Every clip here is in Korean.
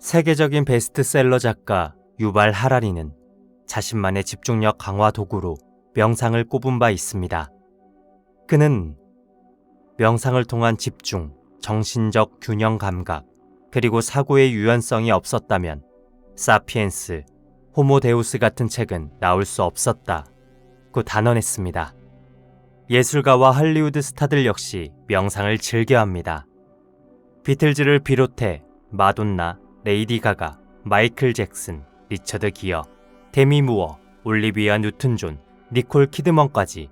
세계적인 베스트셀러 작가 유발 하라리는 자신만의 집중력 강화 도구로 명상을 꼽은 바 있습니다. 그는 명상을 통한 집중, 정신적 균형 감각, 그리고 사고의 유연성이 없었다면 사피엔스, 호모데우스 같은 책은 나올 수 없었다 고 단언했습니다. 예술가와 할리우드 스타들 역시 명상을 즐겨합니다. 비틀즈를 비롯해 마돈나, 레이디 가가, 마이클 잭슨, 리처드 기어, 데미 무어, 올리비아 뉴튼 존, 니콜 키드먼까지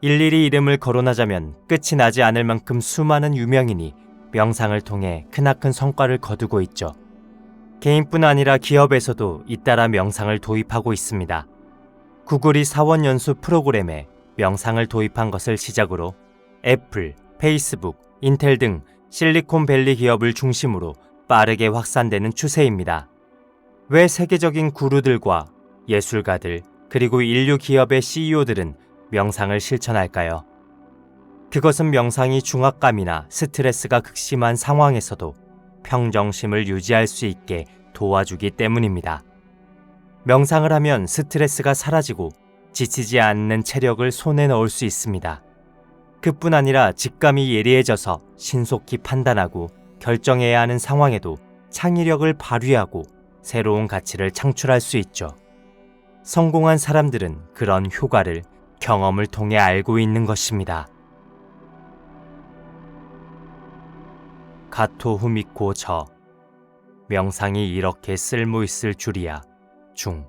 일일이 이름을 거론하자면 끝이 나지 않을 만큼 수많은 유명인이 명상을 통해 크나큰 성과를 거두고 있죠. 개인뿐 아니라 기업에서도 잇따라 명상을 도입하고 있습니다. 구글이 사원 연수 프로그램에 명상을 도입한 것을 시작으로 애플, 페이스북, 인텔 등 실리콘밸리 기업을 중심으로 빠르게 확산되는 추세입니다. 왜 세계적인 구루들과 예술가들 그리고 인류 기업의 CEO들은 명상을 실천할까요? 그것은 명상이 중압감이나 스트레스가 극심한 상황에서도 평정심을 유지할 수 있게 도와주기 때문입니다. 명상을 하면 스트레스가 사라지고 지치지 않는 체력을 손에 넣을 수 있습니다. 그뿐 아니라 직감이 예리해져서 신속히 판단하고 결정해야 하는 상황에도 창의력을 발휘하고 새로운 가치를 창출할 수 있죠. 성공한 사람들은 그런 효과를 경험을 통해 알고 있는 것입니다. 가토 후미코 저 명상이 이렇게 쓸모 있을 줄이야 중